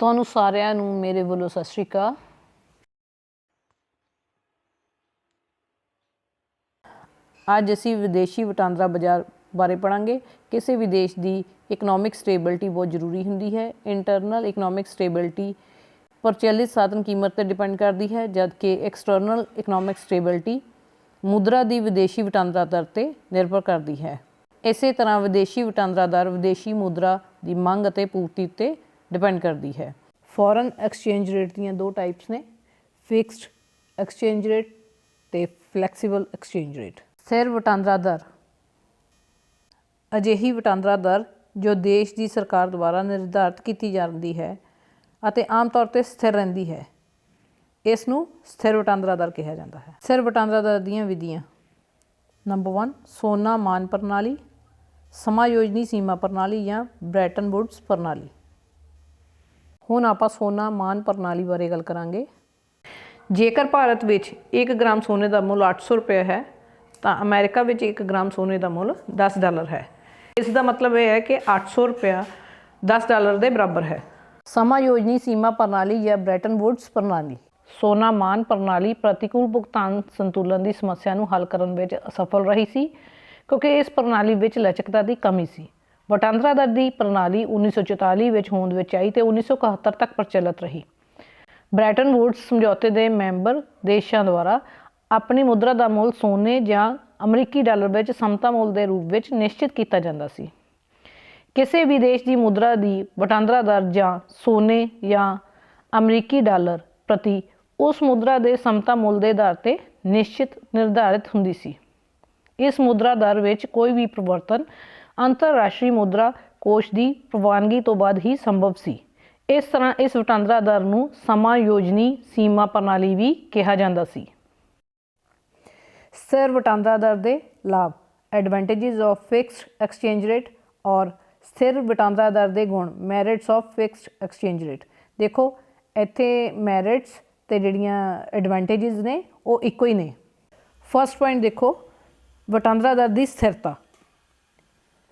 ਤੁਹਾਨੂੰ ਸਾਰਿਆਂ ਨੂੰ ਮੇਰੇ ਵੱਲੋਂ ਸਤਿ ਸ਼੍ਰੀ ਅਕਾਲ। ਅੱਜ ਅਸੀਂ ਵਿਦੇਸ਼ੀ ਵਟਾਂਦਰਾ ਬਾਜ਼ਾਰ ਬਾਰੇ ਪੜਾਂਗੇ ਕਿਸੇ ਵੀ ਦੇਸ਼ ਦੀ ਇਕਨੋਮਿਕ ਸਟੇਬਿਲਿਟੀ ਬਹੁਤ ਜ਼ਰੂਰੀ ਹੁੰਦੀ ਹੈ। ਇੰਟਰਨਲ ਇਕਨੋਮਿਕ ਸਟੇਬਿਲਿਟੀ ਪ੍ਰਚਲਿਤ ਸਾਧਨ ਕੀਮਤ ਤੇ ਡਿਪੈਂਡ ਕਰਦੀ ਹੈ, ਜਦਕਿ ਐਕਸਟਰਨਲ ਇਕਨੋਮਿਕ ਸਟੇਬਿਲਿਟੀ ਮੁਦਰਾ ਦੀ ਵਿਦੇਸ਼ੀ ਵਟਾਂਦਰਾ ਦਰ ਤੇ ਨਿਰਭਰ ਕਰਦੀ ਹੈ। ਇਸੇ ਤਰ੍ਹਾਂ ਵਿਦੇਸ਼ੀ ਵਟਾਂਦਰਾ ਦਰ ਵਿਦੇਸ਼ੀ ਮੁਦਰਾ ਦੀ ਮੰਗ ਅਤੇ ਪੂਰਤੀ ਤੇ ਡਿਪੈਂਡ ਕਰਦੀ ਹੈ। ਫੋਰਨ ਐਕਸਚੇਂਜ ਰੇਟ ਦੀਆਂ ਦੋ ਟਾਈਪਸ ਨੇ ਫਿਕਸਡ ਐਕਸਚੇਂਜ ਰੇਟ ਤੇ ਫਲੈਕਸੀਬਲ ਐਕਸਚੇਂਜ ਰੇਟ ਸਥਿਰ ਵਟਾਂਦਰਾ ਦਰ। ਅਜਿਹੀ ਵਟਾਂਦਰਾ ਦਰ ਜੋ ਦੇਸ਼ ਦੀ ਸਰਕਾਰ ਦੁਆਰਾ ਨਿਰਧਾਰਿਤ ਕੀਤੀ ਜਾਂਦੀ ਹੈ ਅਤੇ ਆਮ ਤੌਰ ਤੇ ਸਥਿਰ ਰਹਿੰਦੀ ਹੈ ਇਸ ਨੂੰ ਸਥਿਰ ਵਟਾਂਦਰਾ ਦਰ ਕਿਹਾ ਜਾਂਦਾ ਹੈ। ਸਥਿਰ ਵਟਾਂਦਰਾ ਦਰ ਦੀਆਂ ਵਿਧੀਆਂ। ਨੰਬਰ 1 ਸੋਨਾ ਮਾਨ ਪ੍ਰਣਾਲੀ ਸਮਾਯੋਜਨੀ ਸੀਮਾ ਪ੍ਰਣਾਲੀ ਜਾਂ ਬ੍ਰੈਟਨ ਵੁਡਸ ਪ੍ਰਣਾਲੀ। ਹੁਣ ਆਪਾਂ ਸੋਨਾ ਮਾਨ ਪ੍ਰਣਾਲੀ ਬਾਰੇ ਗੱਲ ਕਰਾਂਗੇ। ਜੇਕਰ ਭਾਰਤ ਵਿੱਚ 1 ਗ੍ਰਾਮ ਸੋਨੇ ਦਾ ਮੁੱਲ 800 ਰੁਪਏ ਹੈ, ਤਾਂ ਅਮਰੀਕਾ ਵਿੱਚ 1 ਗ੍ਰਾਮ ਸੋਨੇ ਦਾ ਮੁੱਲ 10 ਡਾਲਰ ਹੈ। ਇਸ ਦਾ ਮਤਲਬ ਇਹ ਹੈ ਕਿ 800 ਰੁਪਇਆ 10 ਡਾਲਰ ਦੇ ਬਰਾਬਰ ਹੈ। ਸਮਾਯੋਜਨੀ ਸੀਮਾ ਪ੍ਰਣਾਲੀ ਜਾਂ ਬ੍ਰੈਟਨ ਵੁੱਡਸ ਪ੍ਰਣਾਲੀ। ਸੋਨਾ ਮਾਨ ਪ੍ਰਣਾਲੀ ਪ੍ਰਤੀਕੂਲ ਭੁਗਤਾਨ ਸੰਤੁਲਨ ਦੀ ਸਮੱਸਿਆ ਨੂੰ ਹੱਲ ਕਰਨ ਵਿੱਚ ਅਸਫਲ ਰਹੀ ਸੀ, ਕਿਉਂਕਿ ਇਸ ਪ੍ਰਣਾਲੀ ਵਿੱਚ ਲਚਕਤਾ ਦੀ ਕਮੀ ਸੀ। ਵਟਾਂਦਰਾ ਦਰ ਦੀ ਪ੍ਰਣਾਲੀ 1944 ਵਿੱਚ ਹੋਂਦ ਵਿੱਚ ਆਈ ਤੇ 1971 ਤੱਕ ਪ੍ਰਚਲਿਤ ਰਹੀ। ਬ੍ਰੈਟਨ ਵੁਡਸ ਸਮਝੌਤੇ ਦੇ ਮੈਂਬਰ ਦੇਸ਼ਾਂ ਦੁਆਰਾ ਆਪਣੀ ਮੁਦਰਾ ਦਾ ਮੁੱਲ ਸੋਨੇ ਜਾਂ ਅਮਰੀਕੀ ਡਾਲਰ ਵਿੱਚ ਸਮਤਾ ਮੁੱਲ ਦੇ ਰੂਪ ਵਿੱਚ ਨਿਸ਼ਚਿਤ ਕੀਤਾ ਜਾਂਦਾ ਸੀ। ਕਿਸੇ ਵੀ ਦੇਸ਼ ਦੀ ਮੁਦਰਾ ਦੀ ਵਟਾਂਦਰਾ ਦਰ ਜਾਂ ਸੋਨੇ ਜਾਂ ਅਮਰੀਕੀ ਡਾਲਰ ਪ੍ਰਤੀ ਉਸ ਮੁਦਰਾ ਦੇ ਸਮਤਾ ਮੁੱਲ ਦੇ ਆਧਾਰ ਤੇ ਨਿਸ਼ਚਿਤ ਨਿਰਧਾਰਿਤ ਹੁੰਦੀ ਸੀ। ਇਸ ਮੁਦਰਾ ਦਰ ਵਿੱਚ ਕੋਈ ਵੀ ਪਰਿਵਰਤਨ ਅੰਤਰਰਾਸ਼ਟਰੀ ਮੁਦਰਾ ਕੋਸ਼ ਦੀ ਪ੍ਰਵਾਨਗੀ ਤੋਂ ਬਾਅਦ ਹੀ ਸੰਭਵ ਸੀ। ਇਸ ਤਰ੍ਹਾਂ ਇਸ ਵਟਾਂਦਰਾ ਦਰ ਨੂੰ ਸਮਾਂ ਯੋਜਨੀ ਸੀਮਾ ਪ੍ਰਣਾਲੀ ਵੀ ਕਿਹਾ ਜਾਂਦਾ ਸੀ। ਸਰ, ਵਟਾਂਦਰਾ ਦਰ ਦੇ ਲਾਭ advantages of fixed exchange rate ਔਰ ਸਥਿਰ ਵਟਾਂਦਰਾ ਦਰ ਦੇ ਗੁਣ merits of fixed exchange rate ਦੇਖੋ, ਇੱਥੇ ਮੈਰਿਟਸ ਤੇ ਜਿਹੜੀਆਂ ਐਡਵਾਂਟੇजेस ਨੇ, ਉਹ ਇੱਕੋ ਹੀ ਨੇ। ਫਸਟ ਪੁਆਇੰਟ ਦੇਖੋ, ਵਟਾਂਦਰਾ ਦਰ ਦੀ ਸਥਿਰਤਾ।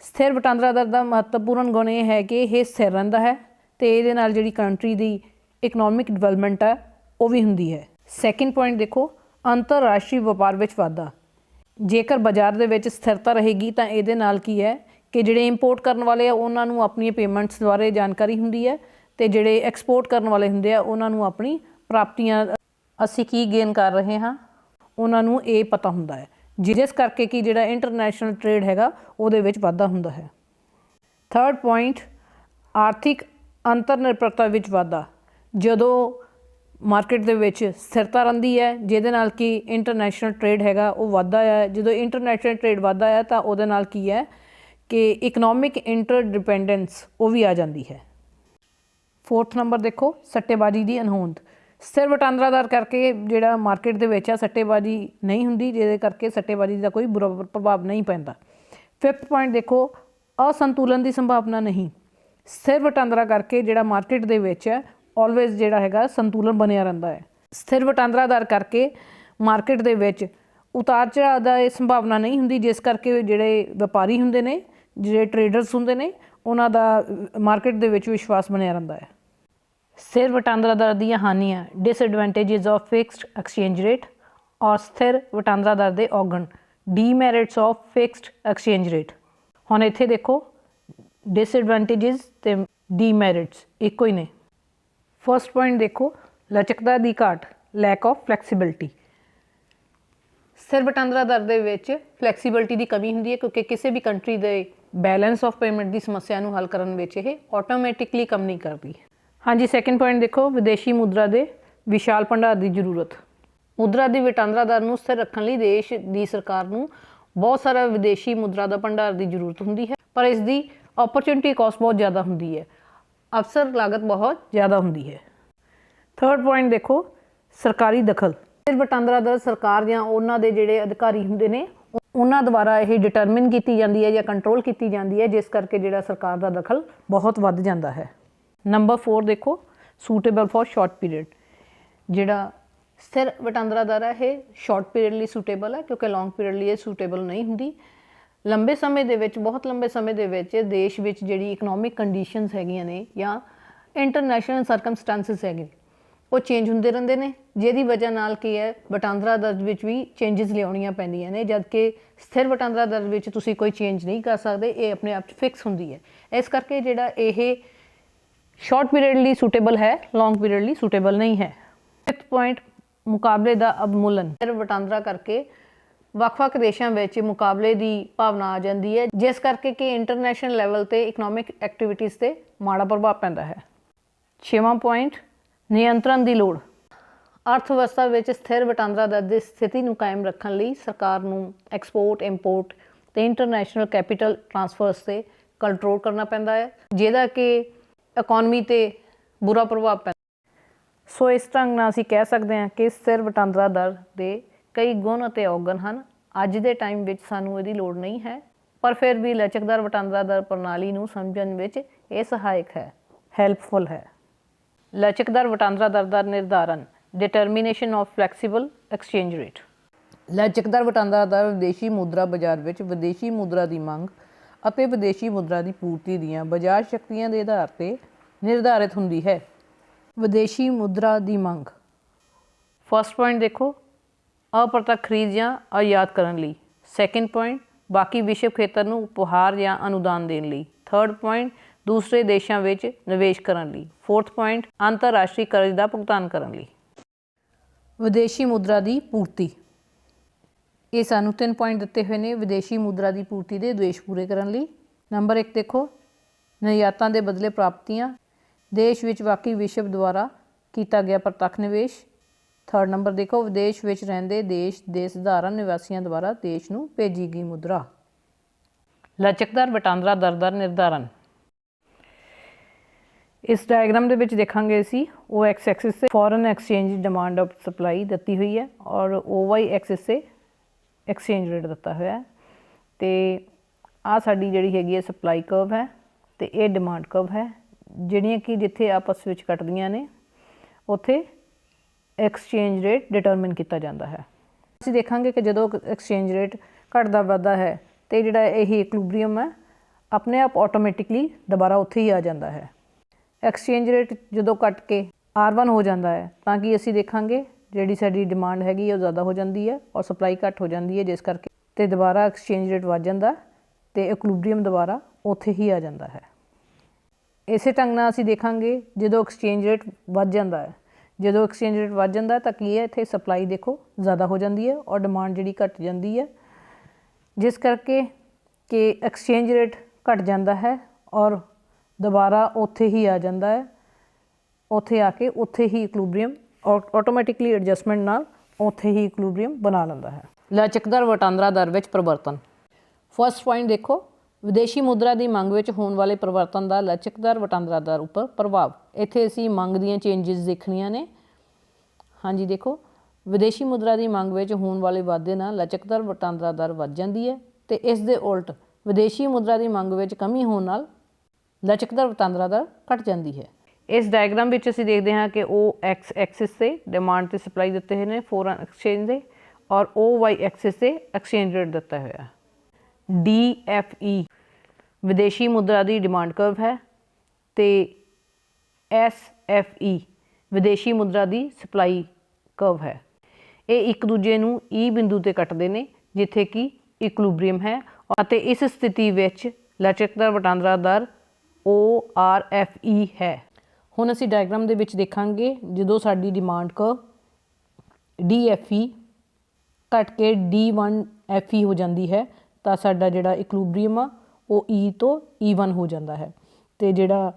ਸਥਿਰ ਵਟਾਂਦਰਾ ਦਰ ਦਾ ਮਹੱਤਵਪੂਰਨ ਗੁਣ ਇਹ ਹੈ ਕਿ ਇਹ ਸਥਿਰ ਰਹਿੰਦਾ ਹੈ ਤੇ ਇਹਦੇ ਨਾਲ ਜਿਹੜੀ ਕੰਟਰੀ ਦੀ ਇਕਨੋਮਿਕ ਡਿਵੈਲਪਮੈਂਟ ਹੈ, ਉਹ ਵੀ ਹੁੰਦੀ ਹੈ। ਸੈਕਿੰਡ ਪੁਆਇੰਟ ਦੇਖੋ, ਅੰਤਰਰਾਸ਼ਟਰੀ ਵਪਾਰ ਵਿੱਚ ਵਾਧਾ। ਜੇਕਰ ਬਾਜ਼ਾਰ ਦੇ ਵਿੱਚ ਸਥਿਰਤਾ ਰਹੇਗੀ ਤਾਂ ਇਹਦੇ ਨਾਲ ਕੀ ਹੈ ਕਿ ਜਿਹੜੇ ਇੰਪੋਰਟ ਕਰਨ ਵਾਲੇ ਆ, ਉਹਨਾਂ ਨੂੰ ਆਪਣੀਆਂ ਪੇਮੈਂਟਸ ਬਾਰੇ ਜਾਣਕਾਰੀ ਹੁੰਦੀ ਹੈ ਤੇ ਜਿਹੜੇ ਐਕਸਪੋਰਟ ਕਰਨ ਵਾਲੇ ਹੁੰਦੇ ਆ, ਉਹਨਾਂ ਨੂੰ ਆਪਣੀ ਪ੍ਰਾਪਤੀਆਂ ਅਸੀਂ ਕੀ ਗੇਨ ਕਰ ਰਹੇ ਹਾਂ, ਉਹਨਾਂ ਨੂੰ ਇਹ ਪਤਾ ਹੁੰਦਾ ਹੈ। ਜਿਸ ਕਰਕੇ ਕਿ ਜਿਹੜਾ ਇੰਟਰਨੈਸ਼ਨਲ ਟ੍ਰੇਡ ਹੈਗਾ, ਉਹਦੇ ਵਿੱਚ ਵਾਧਾ ਹੁੰਦਾ ਹੈ। ਥਰਡ ਪੁਆਇੰਟ ਆਰਥਿਕ ਅੰਤਰਨਿਰਭਰਤਾ ਵਿੱਚ ਵਾਧਾ। ਜਦੋਂ ਮਾਰਕੀਟ ਦੇ ਵਿੱਚ ਸਥਿਰਤਾ ਰਹਿੰਦੀ ਹੈ, ਜਿਹਦੇ ਨਾਲ ਕਿ ਇੰਟਰਨੈਸ਼ਨਲ ਟ੍ਰੇਡ ਹੈਗਾ, ਉਹ ਵਾਧਾ ਹੈ ਜਦੋਂ ਇੰਟਰਨੈਸ਼ਨਲ ਟ੍ਰੇਡ ਵਾਧਾ ਹੈ ਤਾਂ ਉਹਦੇ ਨਾਲ ਕੀ ਹੈ ਕਿ ਇਕਨੋਮਿਕ ਇੰਟਰਡਿਪੈਂਡੈਂਸ ਉਹ ਵੀ ਆ ਜਾਂਦੀ ਹੈ। ਫੋਰਥ ਨੰਬਰ ਦੇਖੋ, ਸੱਟੇਬਾਜ਼ੀ ਦੀ ਅਨਹੋਂਦ ਸਥਿਰ ਵਟਾਂਦਰਾ ਦਰ ਕਰਕੇ ਜਿਹੜਾ ਮਾਰਕੀਟ ਦੇ ਵਿੱਚ ਆ, ਸੱਟੇਬਾਜ਼ੀ ਨਹੀਂ ਹੁੰਦੀ, ਜਿਹਦੇ ਕਰਕੇ ਸੱਟੇਬਾਜ਼ੀ ਦਾ ਕੋਈ ਬੁਰਾ ਪ੍ਰਭਾਵ ਨਹੀਂ ਪੈਂਦਾ। ਫਿਫਥ ਪੁਆਇੰਟ ਦੇਖੋ, ਅਸੰਤੁਲਨ ਦੀ ਸੰਭਾਵਨਾ ਨਹੀਂ। ਸਥਿਰ ਵਟਾਂਦਰਾ ਕਰਕੇ ਜਿਹੜਾ ਮਾਰਕੀਟ ਦੇ ਵਿੱਚ ਹੈ ਆਲਵੇਜ਼ ਜਿਹੜਾ ਹੈਗਾ ਸੰਤੁਲਨ ਬਣਿਆ ਰਹਿੰਦਾ ਹੈ। ਸਥਿਰ ਵਟਾਂਦਰਾ ਦਰ ਕਰਕੇ ਮਾਰਕੀਟ ਦੇ ਵਿੱਚ ਉਤਾਰ ਚੜਾਅ ਦਾ ਇਹ ਸੰਭਾਵਨਾ ਨਹੀਂ ਹੁੰਦੀ, ਜਿਸ ਕਰਕੇ ਜਿਹੜੇ ਵਪਾਰੀ ਹੁੰਦੇ ਨੇ, ਜਿਹੜੇ ਟਰੇਡਰਸ ਹੁੰਦੇ ਨੇ, ਉਹਨਾਂ ਦਾ ਮਾਰਕੀਟ ਦੇ ਵਿੱਚ ਵਿਸ਼ਵਾਸ ਬਣਿਆ ਰਹਿੰਦਾ ਹੈ। ਸਿਰ ਵਟਾਂਦਰਾ ਦਰ ਦੀਆਂ ਹਾਨੀਆਂ disadvantages of fixed exchange rate ਔਰ ਸਥਿਰ ਵਟਾਂਦਰਾ ਦਰ ਦੇ ਔਗਣ demerits of fixed exchange rate ਹੁਣ ਇੱਥੇ ਦੇਖੋ ਡਿਸਐਡਵਾਂਟੇजेस ਤੇ ਡੀਮੈਰਿਟਸ ਇੱਕੋ ਹੀ ਨੇ। ਫਰਸਟ ਪੁਆਇੰਟ ਦੇਖੋ, ਲਚਕਤਾ ਦੀ ਘਾਟ ਲੈਕ ਆਫ ਫਲੈਕਸੀਬਿਲਟੀ ਸਿਰ ਵਟਾਂਦਰਾ ਦਰ ਦੇ ਵਿੱਚ ਫਲੈਕਸੀਬਿਲਟੀ ਦੀ ਕਮੀ ਹੁੰਦੀ ਹੈ ਕਿਉਂਕਿ ਕਿਸੇ ਵੀ ਕੰਟਰੀ ਦੇ ਬੈਲੈਂਸ ਆਫ ਪੇਮੈਂਟ ਦੀ ਸਮੱਸਿਆ ਨੂੰ ਹੱਲ ਕਰਨ ਵਿੱਚ ਇਹ ਆਟੋਮੈਟਿਕਲੀ ਕੰਮ ਨਹੀਂ ਕਰਦੀ। ਹਾਂਜੀ ਸੈਕੰਡ ਪੁਆਇੰਟ ਦੇਖੋ, ਵਿਦੇਸ਼ੀ ਮੁਦਰਾ ਦੇ ਵਿਸ਼ਾਲ ਭੰਡਾਰ ਦੀ ਜ਼ਰੂਰਤ। ਮੁਦਰਾ ਦੀ ਵਟਾਂਦਰਾ ਦਰ ਨੂੰ ਸਥਿਰ ਰੱਖਣ ਲਈ ਦੇਸ਼ ਦੀ ਸਰਕਾਰ ਨੂੰ ਬਹੁਤ ਸਾਰਾ ਵਿਦੇਸ਼ੀ ਮੁਦਰਾ ਦਾ ਭੰਡਾਰ ਦੀ ਜ਼ਰੂਰਤ ਹੁੰਦੀ ਹੈ, ਪਰ ਇਸ ਦੀ ਓਪਰਚੁਨਿਟੀ ਕਾਸਟ ਬਹੁਤ ਜ਼ਿਆਦਾ ਹੁੰਦੀ ਹੈ। ਅਫਸਰ ਲਾਗਤ ਬਹੁਤ ਜ਼ਿਆਦਾ ਹੁੰਦੀ ਹੈ। ਥਰਡ ਪੁਆਇੰਟ ਦੇਖੋ, ਸਰਕਾਰੀ ਦਖਲ। ਸਿਰ ਵਟਾਂਦਰਾ ਦਰ ਸਰਕਾਰ ਜਾਂ ਉਹਨਾਂ ਦੇ ਜਿਹੜੇ ਅਧਿਕਾਰੀ ਹੁੰਦੇ ਨੇ, ਉਹਨਾਂ ਦੁਆਰਾ ਇਹ ਡਿਟਰਮਿਨ ਕੀਤੀ ਜਾਂਦੀ ਹੈ ਜਾਂ ਕੰਟਰੋਲ ਕੀਤੀ ਜਾਂਦੀ ਹੈ, ਜਿਸ ਕਰਕੇ ਜਿਹੜਾ ਸਰਕਾਰ ਦਾ ਦਖਲ ਬਹੁਤ ਵੱਧ ਜਾਂਦਾ ਹੈ। ਨੰਬਰ 4 ਦੇਖੋ ਸੂਟੇਬਲ ਫॉर ਸ਼ਾਰਟ ਪੀਰੀਅਡ ਜਿਹੜਾ ਸਥਿਰ ਵਟਾਂਦਰਾ ਦਰ ਹੈ ਇਹ ਸ਼ਾਰਟ ਪੀਰੀਅਡ ਲਈ ਸੂਟੇਬਲ ਹੈ ਕਿਉਂਕਿ ਲੌਂਗ ਪੀਰੀਅਡ ਲਈ ਇਹ ਸੂਟੇਬਲ ਨਹੀਂ ਹੁੰਦੀ। ਲੰਬੇ ਸਮੇਂ ਦੇ ਵਿੱਚ, ਬਹੁਤ ਲੰਬੇ ਸਮੇਂ ਦੇ ਵਿੱਚ ਦੇਸ਼ ਵਿੱਚ ਜਿਹੜੀ ਇਕਨੋਮਿਕ ਕੰਡੀਸ਼ਨਸ ਹੈਗੀਆਂ ਨੇ ਜਾਂ ਇੰਟਰਨੈਸ਼ਨਲ ਸਰਕਮਸਟੈਂਸਸ ਹੈਗੇ, ਉਹ ਚੇਂਜ ਹੁੰਦੇ ਰਹਿੰਦੇ ਨੇ। ਜਿਹਦੀ ਵਜ੍ਹਾ ਨਾਲ ਕੀ ਹੈ, ਵਟਾਂਦਰਾ ਦਰ ਵਿੱਚ ਵੀ ਚੇਂਜਸ ਲਿਆਉਣੀਆਂ ਪੈਂਦੀਆਂ ਨੇ ਜਦ ਕਿ ਸਥਿਰ ਵਟਾਂਦਰਾ ਦਰ ਵਿੱਚ ਤੁਸੀਂ ਕੋਈ ਚੇਂਜ ਨਹੀਂ ਕਰ ਸਕਦੇ, ਇਹ ਆਪਣੇ ਆਪ 'ਚ ਫਿਕਸ ਹੁੰਦੀ ਹੈ। ਇਸ ਕਰਕੇ ਜਿਹੜਾ ਇਹ ਸ਼ਾਰਟ ਪੀਰੀਅਡ ਲਈ ਸੂਟੇਬਲ ਹੈ ਲੌਂਗ ਪੀਰੀਅਡ ਲਈ ਸੂਟੇਬਲ ਨਹੀਂ ਹੈ। ਫਿਫਥ ਪੁਆਇੰਟ ਮੁਕਾਬਲੇ ਦਾ ਅਵਮੂਲਨ। ਫਿਰ ਵਟਾਂਦਰਾ ਕਰਕੇ ਵੱਖ-ਵੱਖ ਦੇਸ਼ਾਂ ਵਿੱਚ ਮੁਕਾਬਲੇ ਦੀ ਭਾਵਨਾ ਆ ਜਾਂਦੀ ਹੈ ਜਿਸ ਕਰਕੇ ਕਿ ਇੰਟਰਨੈਸ਼ਨਲ ਲੈਵਲ ਤੇ ਇਕਨੋਮਿਕ ਐਕਟੀਵਿਟੀਜ਼ ਤੇ ਮਾੜਾ ਪ੍ਰਭਾਵ ਪੈਂਦਾ ਹੈ। ਛੇਵਾਂ ਪੁਆਇੰਟ ਨਿਯੰਤਰਣ ਦੀ ਲੋੜ। ਅਰਥ ਵਿਵਸਥਾ ਵਿੱਚ ਸਥਿਰ ਵਟਾਂਦਰਾ ਦਰ ਦੀ ਸਥਿਤੀ ਨੂੰ ਕਾਇਮ ਰੱਖਣ ਲਈ ਸਰਕਾਰ ਨੂੰ ਐਕਸਪੋਰਟ ਇੰਪੋਰਟ ਤੇ ਇੰਟਰਨੈਸ਼ਨਲ ਕੈਪੀਟਲ ਟ੍ਰਾਂਸਫਰਸ ਤੇ ਕੰਟਰੋਲ ਕਰਨਾ ਪੈਂਦਾ ਹੈ ਜਿਹਦਾ ਕਿ ਇਕਨੋਮੀ ਤੇ ਬੁਰਾ ਪ੍ਰਭਾਵ ਪੈਂਦਾ ਸੋ ਇਸ ਢੰਗ ਨਾਲ ਅਸੀਂ ਕਹਿ ਸਕਦੇ ਹਾਂ ਕਿ ਸਥਿਰ ਵਟਾਂਦਰਾ ਦਰ ਦੇ ਕਈ ਗੁਣ ਅਤੇ ਔਗਣ ਹਨ। ਅੱਜ ਦੇ ਟਾਈਮ ਵਿੱਚ ਸਾਨੂੰ ਇਹਦੀ ਲੋੜ ਨਹੀਂ ਹੈ ਪਰ ਫਿਰ ਵੀ ਲਚਕਦਾਰ ਵਟਾਂਦਰਾ ਦਰ ਪ੍ਰਣਾਲੀ ਨੂੰ ਸਮਝਣ ਵਿੱਚ ਇਹ ਸਹਾਇਕ ਹੈ ਹੈਲਪਫੁਲ ਹੈ। ਲਚਕਦਾਰ ਵਟਾਂਦਰਾ ਦਰ ਦਾ ਨਿਰਧਾਰਨ determination of flexible exchange rate ਲਚਕਦਾਰ ਵਟਾਂਦਰਾ ਦਰ ਵਿਦੇਸ਼ੀ ਮੁਦਰਾ ਬਾਜ਼ਾਰ ਵਿੱਚ ਵਿਦੇਸ਼ੀ ਮੁਦਰਾ ਦੀ ਮੰਗ ਅਤੇ ਵਿਦੇਸ਼ੀ ਮੁਦਰਾ ਦੀ ਪੂਰਤੀ ਦੀਆਂ ਬਾਜ਼ਾਰ ਸ਼ਕਤੀਆਂ ਦੇ ਆਧਾਰ ਤੇ ਨਿਰਧਾਰਿਤ ਹੁੰਦੀ ਹੈ। ਵਿਦੇਸ਼ੀ ਮੁਦਰਾ ਦੀ ਮੰਗ। ਫਰਸਟ ਪੁਆਇੰਟ ਦੇਖੋ ਅਪ੍ਰਤੱਖ ਖਰੀਦ ਜਾਂ ਆਯਾਤ ਕਰਨ ਲਈ। ਸੈਕੰਡ ਪੁਆਇੰਟ ਬਾਕੀ ਵਿਸ਼ਵ ਖੇਤਰ ਨੂੰ ਉਪਹਾਰ ਜਾਂ ਅਨੁਦਾਨ ਦੇਣ ਲਈ। ਥਰਡ ਪੁਆਇੰਟ ਦੂਸਰੇ ਦੇਸ਼ਾਂ ਵਿੱਚ ਨਿਵੇਸ਼ ਕਰਨ ਲਈ। ਫੋਰਥ ਪੁਆਇੰਟ ਅੰਤਰਰਾਸ਼ਟਰੀ ਕਰਜ਼ ਦਾ ਭੁਗਤਾਨ ਕਰਨ ਲਈ। ਵਿਦੇਸ਼ੀ ਮੁਦਰਾ ਦੀ ਪੂਰਤੀ। ਇਹ ਸਾਨੂੰ ਤਿੰਨ ਪੁਆਇੰਟ ਦਿੱਤੇ ਹੋਏ ਨੇ ਵਿਦੇਸ਼ੀ ਮੁਦਰਾ ਦੀ ਪੂਰਤੀ ਦੇ ਉਦੇਸ਼ ਪੂਰੇ ਕਰਨ ਲਈ। ਨੰਬਰ 1 ਦੇਖੋ ਨਿਰਯਾਤਾਂ ਦੇ ਬਦਲੇ ਪ੍ਰਾਪਤੀਆਂ, ਦੇਸ਼ ਵਿੱਚ ਬਾਕੀ ਵਿਸ਼ਵ ਦੁਆਰਾ ਕੀਤਾ ਗਿਆ ਪ੍ਰਤੱਖ ਨਿਵੇਸ਼। ਥਰਡ ਨੰਬਰ ਦੇਖੋ, ਵਿਦੇਸ਼ ਵਿੱਚ ਰਹਿੰਦੇ ਦੇਸ਼ ਦੇ ਸਧਾਰਨ ਨਿਵਾਸੀਆਂ ਦੁਆਰਾ ਦੇਸ਼ ਨੂੰ ਭੇਜੀ ਗਈ ਮੁਦਰਾ। ਲਚਕਦਾਰ ਵਟਾਂਦਰਾ ਦਰ ਦਾ ਨਿਰਧਾਰਨ। ਇਸ ਡਾਇਗਰਾਮ ਦੇ ਵਿੱਚ ਦੇਖਾਂਗੇ ਅਸੀਂ ਉਹ ਐਕਸ ਐਕਸਿਸ ਤੇ foreign exchange demand of supply ਦਿੱਤੀ ਹੋਈ ਹੈ ਔਰ ਉਹ ਵਾਈ ਐਕਸਿਸ ਤੇ ਐਕਸਚੇਂਜ ਰੇਟ ਦਿੱਤਾ ਹੋਇਆ ਹੈ। ਤੇ ਆ ਸਾਡੀ ਜਿਹੜੀ ਹੈਗੀ ਹੈ ਸਪਲਾਈ ਕਰਵ ਹੈ ਤੇ ਇਹ ਡਿਮਾਂਡ ਕਰਵ ਹੈ। ਜਿਹੜੀਆਂ ਕਿ ਜਿੱਥੇ ਆਪਸ ਵਿੱਚ ਕੱਟਦੀਆਂ ਨੇ, ਉੱਥੇ ਐਕਸਚੇਂਜ ਰੇਟ ਡਿਟਰਮਿਨ ਕੀਤਾ ਜਾਂਦਾ ਹੈ। ਅਸੀਂ ਦੇਖਾਂਗੇ ਕਿ ਜਦੋਂ ਐਕਸਚੇਂਜ ਰੇਟ ਘਟਦਾ ਵੱਧਦਾ ਹੈ ਤੇ ਜਿਹੜਾ ਇਹ ਇਕੁਇਬਰੀਅਮ ਹੈ, ਆਪਣੇ ਆਪ ਆਟੋਮੈਟਿਕਲੀ ਦੁਬਾਰਾ ਉੱਥੇ ਹੀ ਆ ਜਾਂਦਾ ਹੈ। ਐਕਸਚੇਂਜ ਰੇਟ ਜਦੋਂ ਕੱਟ ਕੇ R1 ਹੋ ਜਾਂਦਾ ਹੈ, ਤਾਂ ਕਿ ਅਸੀਂ ਦੇਖਾਂਗੇ ਜਿਹੜੀ ਸਾਡੀ ਡਿਮਾਂਡ ਹੈਗੀ ਹੈ ਉਹ ਜ਼ਿਆਦਾ ਹੋ ਜਾਂਦੀ ਹੈ ਔਰ ਸਪਲਾਈ ਘੱਟ ਹੋ ਜਾਂਦੀ ਹੈ ਜਿਸ ਕਰਕੇ ਤੇ ਦੁਬਾਰਾ ਐਕਸਚੇਂਜ ਰੇਟ ਵੱਧ ਜਾਂਦਾ ਤੇ ਇਕੁਇਬਰੀਅਮ ਦੁਬਾਰਾ ਉੱਥੇ ਹੀ ਆ ਜਾਂਦਾ ਹੈ। ਇਸੇ ਢੰਗ ਨਾਲ ਅਸੀਂ ਦੇਖਾਂਗੇ ਜਦੋਂ ਐਕਸਚੇਂਜ ਰੇਟ ਵੱਧ ਜਾਂਦਾ ਹੈ। ਜਦੋਂ ਐਕਸਚੇਂਜ ਰੇਟ ਵੱਧ ਜਾਂਦਾ ਤਾਂ ਕੀ ਹੈ, ਇੱਥੇ ਸਪਲਾਈ ਦੇਖੋ ਜ਼ਿਆਦਾ ਹੋ ਜਾਂਦੀ ਹੈ ਔਰ ਡਿਮਾਂਡ ਜਿਹੜੀ ਘਟ ਜਾਂਦੀ ਹੈ। ਜਿਸ ਕਰਕੇ ਕਿ ਐਕਸਚੇਂਜ ਰੇਟ ਘਟ ਜਾਂਦਾ ਹੈ ਔਰ ਦੁਬਾਰਾ ਉੱਥੇ ਹੀ ਆ ਜਾਂਦਾ ਹੈ। ਉੱਥੇ ਆ ਕੇ ਉੱਥੇ ਹੀ ਇਕੁਇਬਰੀਅਮ ਆਟੋਮੈਟਿਕਲੀ ਐਡਜਸਟਮੈਂਟ ਨਾਲ ਉੱਥੇ ਹੀ ਇਕੁਇਬਰੀਅਮ ਬਣਾ ਲੈਂਦਾ ਹੈ। ਲਚਕਦਾਰ ਵਟਾਂਦਰਾ ਦਰ ਵਿੱਚ ਪਰਿਵਰਤਨ। ਫਰਸਟ ਪੁਆਇੰਟ ਦੇਖੋ, ਵਿਦੇਸ਼ੀ ਮੁਦਰਾ ਦੀ ਮੰਗ ਵਿੱਚ ਹੋਣ ਵਾਲੇ ਪਰਿਵਰਤਨ ਦਾ ਲਚਕਦਾਰ ਵਟਾਂਦਰਾ ਦਰ ਉੱਪਰ ਪ੍ਰਭਾਵ। ਇੱਥੇ ਅਸੀਂ ਮੰਗ ਦੀਆਂ ਚੇਂਜਸ ਦੇਖਣੀਆਂ ਨੇ। ਹਾਂਜੀ, ਦੇਖੋ, ਵਿਦੇਸ਼ੀ ਮੁਦਰਾ ਦੀ ਮੰਗ ਵਿੱਚ ਹੋਣ ਵਾਲੇ ਵਾਧੇ ਨਾਲ ਲਚਕਦਾਰ ਵਟਾਂਦਰਾ ਦਰ ਵੱਧ ਜਾਂਦੀ ਹੈ ਤੇ ਇਸ ਦੇ ਉਲਟ ਵਿਦੇਸ਼ੀ ਮੁਦਰਾ ਦੀ ਮੰਗ ਵਿੱਚ ਕਮੀ ਹੋਣ ਨਾਲ ਲਚਕਦਾਰ ਵਟਾਂਦਰਾ ਦਰ ਘਟ ਜਾਂਦੀ ਹੈ। ਇਸ ਡਾਇਗਰਾਮ ਵਿੱਚ ਅਸੀਂ ਦੇਖਦੇ ਹਾਂ ਕਿ ਉਹ ਐਕਸ ਐਕਸਿਸ ਤੇ ਡਿਮਾਂਡ ਤੇ ਸਪਲਾਈ ਦਿੱਤੇ ਹੋਏ ਨੇ ਫੋਰਨ ਐਕਸਚੇਂਜ ਦੇ, ਔਰ ਉਹ ਵਾਈ ਐਕਸਿਸ ਤੇ ਐਕਸਚੇਂਜ ਰੇਟ ਦਿੱਤਾ ਹੋਇਆ ਡੀ ਐਫ ਈ ਵਿਦੇਸ਼ੀ ਮੁਦਰਾ ਦੀ ਡਿਮਾਂਡ ਕਰਵ ਹੈ ਤੇ ਐਸ ਐਫ ਈ ਵਿਦੇਸ਼ੀ ਮੁਦਰਾ ਦੀ ਸਪਲਾਈ ਕਰਵ ਹੈ। ਇਹ ਇੱਕ ਦੂਜੇ ਨੂੰ ਈ ਬਿੰਦੂ ਤੇ ਕੱਟਦੇ ਨੇ, ਜਿੱਥੇ ਕਿ ਇਕੁਇਬਰੀਅਮ ਹੈ, ਅਤੇ ਇਸ ਸਥਿਤੀ ਵਿੱਚ ਲਚਕਦਾਰ ਵਟਾਂਦਰਾ ਦਰ ਓ ਆਰ ਐਫ ਈ ਹੈ। ਹੁਣ ਅਸੀਂ ਡਾਇਗਰਾਮ ਦੇ ਵਿੱਚ ਦੇਖਾਂਗੇ ਜਦੋਂ ਸਾਡੀ ਡਿਮਾਂਡ ਕਰਵ DFE ਘਟ ਕੇ D1FE ਹੋ ਜਾਂਦੀ ਹੈ, ਤਾਂ ਸਾਡਾ ਜਿਹੜਾ ਇਕੁਇਬਰੀਅਮ ਆ, ਉਹ E ਤੋਂ E1 ਹੋ ਜਾਂਦਾ ਹੈ। ਤੇ ਜਿਹੜਾ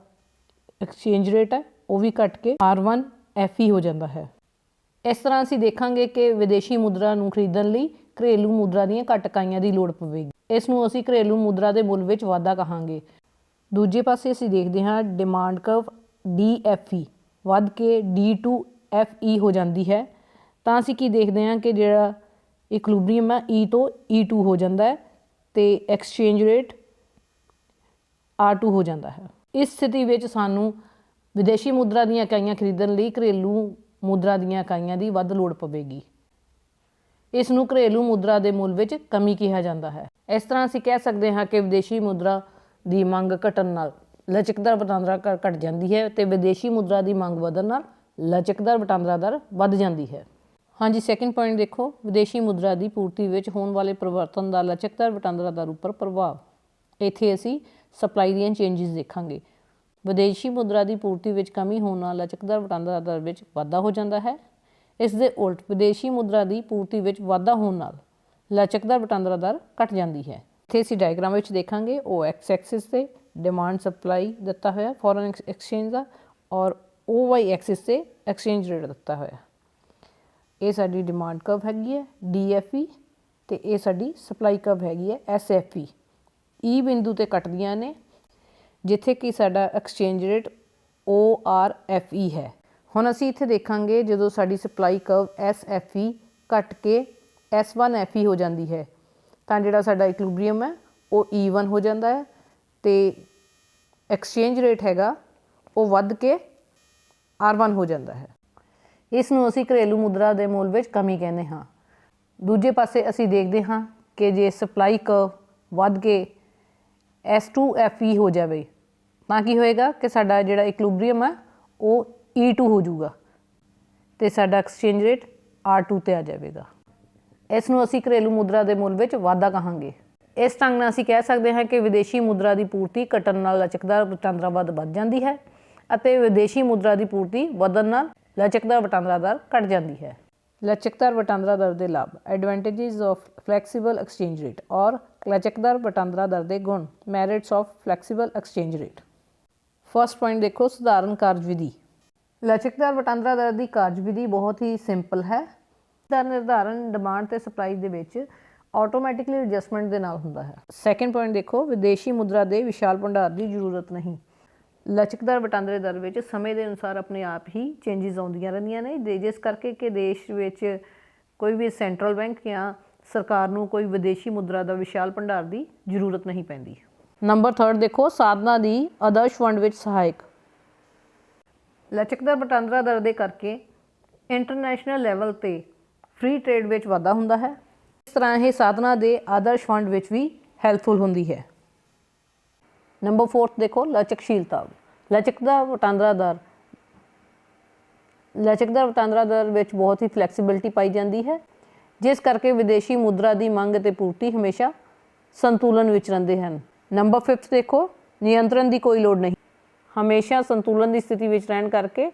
ਐਕਸਚੇਂਜ ਰੇਟ ਹੈ, ਉਹ ਵੀ ਘਟ ਕੇ R1FE ਹੋ ਜਾਂਦਾ ਹੈ। ਇਸ ਤਰ੍ਹਾਂ ਅਸੀਂ ਦੇਖਾਂਗੇ ਕਿ ਵਿਦੇਸ਼ੀ ਮੁਦਰਾ ਨੂੰ ਖਰੀਦਣ ਲਈ ਘਰੇਲੂ ਮੁਦਰਾ ਦੀਆਂ ਘੱਟ ਇਕਾਈਆਂ ਦੀ ਲੋੜ ਪਵੇਗੀ। ਇਸ ਨੂੰ ਅਸੀਂ ਘਰੇਲੂ ਮੁਦਰਾ ਦੇ ਮੁੱਲ ਵਿੱਚ ਵਾਧਾ ਕਹਾਂਗੇ। ਦੂਜੇ ਪਾਸੇ ਅਸੀਂ ਦੇਖਦੇ ਹਾਂ demand curve D F E, ਵੱਧ ਕੇ ਡੀ ਟੂ ਐਫ ਈ ਹੋ ਜਾਂਦੀ ਹੈ। ਤਾਂ ਅਸੀਂ ਕੀ ਦੇਖਦੇ ਹਾਂ ਕਿ ਜਿਹੜਾ ਇਕੁਇਬਰੀਅਮ ਹੈ ਈ ਤੋਂ E2 ਹੋ ਜਾਂਦਾ ਹੈ ਤੇ ਐਕਸਚੇਂਜ ਰੇਟ R2 ਹੋ ਜਾਂਦਾ ਹੈ। ਇਸ ਸਥਿਤੀ ਵਿੱਚ ਸਾਨੂੰ ਵਿਦੇਸ਼ੀ ਮੁਦਰਾ ਦੀਆਂ ਇਕਾਈਆਂ ਖਰੀਦਣ ਲਈ ਘਰੇਲੂ ਮੁਦਰਾ ਦੀਆਂ ਇਕਾਈਆਂ ਦੀ ਵੱਧ ਲੋੜ ਪਵੇਗੀ। ਇਸ ਨੂੰ ਘਰੇਲੂ ਮੁਦਰਾ ਦੇ ਮੁੱਲ ਵਿੱਚ ਕਮੀ ਕਿਹਾ ਜਾਂਦਾ ਹੈ। ਇਸ ਤਰ੍ਹਾਂ ਅਸੀਂ ਕਹਿ ਸਕਦੇ ਹਾਂ ਕਿ ਵਿਦੇਸ਼ੀ ਮੁਦਰਾ ਦੀ ਮੰਗ ਘਟਣ ਨਾਲ ਲਚਕਦਾਰ ਵਟਾਂਦਰਾ ਕ- ਘਟ ਜਾਂਦੀ ਹੈ ਤੇ ਵਿਦੇਸ਼ੀ ਮੁਦਰਾ ਦੀ ਮੰਗ ਵਧਣ ਨਾਲ ਲਚਕਦਾਰ ਵਟਾਂਦਰਾ ਦਰ ਵੱਧ ਜਾਂਦੀ ਹੈ। ਹਾਂਜੀ ਸੈਕੰਡ ਪੁਆਇੰਟ ਦੇਖੋ। ਵਿਦੇਸ਼ੀ ਮੁਦਰਾ ਦੀ ਪੂਰਤੀ ਵਿੱਚ ਹੋਣ ਵਾਲੇ ਪਰਿਵਰਤਨ ਦਾ ਲਚਕਦਾਰ ਵਟਾਂਦਰਾ ਦਰ ਉੱਪਰ ਪ੍ਰਭਾਵ। ਇੱਥੇ ਅਸੀਂ ਸਪਲਾਈ ਦੀਆਂ ਚੇਂਜਸ ਦੇਖਾਂਗੇ। ਵਿਦੇਸ਼ੀ ਮੁਦਰਾ ਦੀ ਪੂਰਤੀ ਵਿੱਚ ਕਮੀ ਹੋਣ ਨਾਲ ਲਚਕਦਾਰ ਵਟਾਂਦਰਾ ਦਰ ਵਿੱਚ ਵਾਧਾ ਹੋ ਜਾਂਦਾ ਹੈ। ਇਸ ਦੇ ਉਲਟ ਵਿਦੇਸ਼ੀ ਮੁਦਰਾ ਦੀ ਪੂਰਤੀ ਵਿੱਚ ਵਾਧਾ ਹੋਣ ਨਾਲ ਲਚਕਦਾਰ ਵਟਾਂਦਰਾ ਦਰ ਘਟ ਜਾਂਦੀ ਹੈ। ਇੱਥੇ ਅਸੀਂ ਡਾਇਗਰਾਮ ਵਿੱਚ ਦੇਖਾਂਗੇ ਉਹ ਐਕਸ ਐਕਸਿਸ ਤੇ ਡਿਮਾਂਡ ਸਪਲਾਈ ਦਿੱਤਾ ਹੋਇਆ ਫੋਰਨ ਐਕਸਚੇਂਜ ਦਾ, ਔਰ ਉਹ ਵਾਈ ਐਕਸਿਸ ਤੇ ਐਕਸਚੇਂਜ ਰੇਟ ਦਿੱਤਾ ਹੋਇਆ। ਇਹ ਸਾਡੀ ਡਿਮਾਂਡ ਕਰਵ ਹੈਗੀ ਹੈ ਡੀਐਫਈ ਤੇ ਇਹ ਸਾਡੀ ਸਪਲਾਈ ਕਰਵ ਹੈਗੀ ਹੈ ਐਸਐਫਈ ਈ e ਬਿੰਦੂ ਤੇ ਕੱਟਦੀਆਂ ਨੇ, ਜਿੱਥੇ ਕਿ ਸਾਡਾ ਐਕਸਚੇਂਜ ਰੇਟ ORFE ਹੈ। ਹੁਣ ਅਸੀਂ ਇੱਥੇ ਦੇਖਾਂਗੇ ਜਦੋਂ ਸਾਡੀ ਸਪਲਾਈ ਕਰਵ SFE ਕੱਟ ਕੇ S1FE ਹੋ ਜਾਂਦੀ ਹੈ, ਤਾਂ ਜਿਹੜਾ ਸਾਡਾ ਇਕੁਇਲਿਬਰੀਅਮ ਹੈ, ਉਹ E1 ਹੋ ਜਾਂਦਾ ਹੈ ਤੇ ਐਕਸਚੇਂਜ ਰੇਟ ਹੈਗਾ, ਉਹ ਵੱਧ ਕੇ R1 ਹੋ ਜਾਂਦਾ ਹੈ। ਇਸ ਨੂੰ ਅਸੀਂ ਘਰੇਲੂ ਮੁਦਰਾ ਦੇ ਮੁੱਲ ਵਿੱਚ ਕਮੀ ਕਹਿੰਦੇ ਹਾਂ। ਦੂਜੇ ਪਾਸੇ ਅਸੀਂ ਦੇਖਦੇ ਹਾਂ ਕਿ ਜੇ ਸਪਲਾਈ ਕਰਵ ਵੱਧ ਕੇ S2FE ਹੋ ਜਾਵੇ, ਤਾਂ ਕੀ ਹੋਏਗਾ ਕਿ ਸਾਡਾ ਜਿਹੜਾ ਇਕੁਇਲਿਬਰੀਅਮ ਹੈ, ਉਹ E2 ਹੋ ਜਾਊਗਾ ਤੇ ਸਾਡਾ ਐਕਸਚੇਂਜ ਰੇਟ R2 ਤੇ ਆ ਜਾਵੇਗਾ। ਇਸ ਨੂੰ ਅਸੀਂ ਘਰੇਲੂ ਮੁਦਰਾ ਦੇ ਮੁੱਲ ਵਿੱਚ ਵਾਧਾ ਕਹਾਂਗੇ। ਇਸ ਢੰਗ ਨਾਲ ਅਸੀਂ ਕਹਿ ਸਕਦੇ ਹਾਂ ਕਿ ਵਿਦੇਸ਼ੀ ਮੁਦਰਾ ਦੀ ਪੂਰਤੀ ਘਟਣ ਨਾਲ ਲਚਕਦਾਰ ਵਟਾਂਦਰਾ ਵੱਧ ਵੱਧ ਜਾਂਦੀ ਹੈ ਅਤੇ ਵਿਦੇਸ਼ੀ ਮੁਦਰਾ ਦੀ ਪੂਰਤੀ ਵਧਣ ਨਾਲ ਲਚਕਦਾਰ ਵਟਾਂਦਰਾ ਦਰ ਘਟ ਜਾਂਦੀ ਹੈ। ਲਚਕਦਾਰ ਵਟਾਂਦਰਾ ਦਰ ਦੇ ਲਾਭ advantages of flexible exchange rate ਔਰ ਲਚਕਦਾਰ ਵਟਾਂਦਰਾ ਦਰ ਦੇ ਗੁਣ merits of flexible exchange rate first point ਦੇਖੋ ਸਧਾਰਨ ਕਾਰਜਵਿਧੀ। ਲਚਕਦਾਰ ਵਟਾਂਦਰਾ ਦਰ ਦੀ ਕਾਰਜਵਿਧੀ ਬਹੁਤ ਹੀ ਸਿੰਪਲ ਹੈ। ਦਾ ਨਿਰਧਾਰਨ ਡਿਮਾਂਡ ਤੇ ਸਪਲਾਈ ਦੇ ਵਿੱਚ ਆਟੋਮੈਟਿਕਲੀ ਐਡਜਸਟਮੈਂਟ ਦੇ ਨਾਲ ਹੁੰਦਾ ਹੈ। ਸੈਕੰਡ ਪੁਆਇੰਟ ਦੇਖੋ, ਵਿਦੇਸ਼ੀ ਮੁਦਰਾ ਦੇ ਵਿਸ਼ਾਲ ਭੰਡਾਰ ਦੀ ਜ਼ਰੂਰਤ ਨਹੀਂ। ਲਚਕਦਾਰ ਵਟਾਂਦਰੇ ਦਰ ਵਿੱਚ ਸਮੇਂ ਦੇ ਅਨੁਸਾਰ ਆਪਣੇ ਆਪ ਹੀ ਚੇਂਜਸ ਆਉਂਦੀਆਂ ਰਹਿੰਦੀਆਂ ਨੇ। ਜੇ- ਜਿਸ ਕਰਕੇ ਕਿ ਦੇਸ਼ ਵਿੱਚ ਕੋਈ ਵੀ ਸੈਂਟਰਲ ਬੈਂਕ ਜਾਂ ਸਰਕਾਰ ਨੂੰ ਕੋਈ ਵਿਦੇਸ਼ੀ ਮੁਦਰਾ ਦਾ ਵਿਸ਼ਾਲ ਭੰਡਾਰ ਦੀ ਜ਼ਰੂਰਤ ਨਹੀਂ ਪੈਂਦੀ। ਨੰਬਰ 3 ਦੇਖੋ, ਸਾਧਨਾ ਦੀ ਆਦਰਸ਼ ਫੰਡ ਵਿੱਚ ਸਹਾਇਕ। ਲਚਕਦਾਰ ਵਟਾਂਦਰਾ ਦਰ ਦੇ ਕਰਕੇ ਇੰਟਰਨੈਸ਼ਨਲ ਲੈਵਲ ਤੇ ਫ੍ਰੀ ਟ੍ਰੇਡ ਵਿੱਚ ਵਾਧਾ ਹੁੰਦਾ ਹੈ। ਇਸ ਤਰ੍ਹਾਂ ਇਹ ਸਾਧਨਾ ਦੇ ਆਦਰਸ਼ ਫੰਡ ਵਿੱਚ ਵੀ ਹੈਲਪਫੁਲ ਹੁੰਦੀ ਹੈ। ਨੰਬਰ 4 ਦੇਖੋ, ਲਚਕਸ਼ੀਲਤਾ। ਲਚਕਦਾ ਵਟਾਂਦਰਾ ਦਰ। ਲਚਕਦਾਰ ਵਟਾਂਦਰਾ ਦਰ ਵਿੱਚ ਬਹੁਤ ਹੀ ਫਲੈਕਸੀਬਿਲਟੀ ਪਾਈ ਜਾਂਦੀ ਹੈ, ਜਿਸ ਕਰਕੇ ਵਿਦੇਸ਼ੀ ਮੁਦਰਾ ਦੀ ਮੰਗ ਅਤੇ ਪੂਰਤੀ ਹਮੇਸ਼ਾ ਸੰਤੁਲਨ ਵਿੱਚ ਰਹਿੰਦੇ ਹਨ। ਨੰਬਰ 5 ਦੇਖੋ, ਨਿਯੰਤਰਣ ਦੀ ਕੋਈ ਲੋੜ ਨਹੀਂ। ਹਮੇਸ਼ਾ ਸੰਤੁਲਨ ਦੀ ਸਥਿਤੀ ਵਿੱਚ ਰਹਿਣ ਕਰਕੇ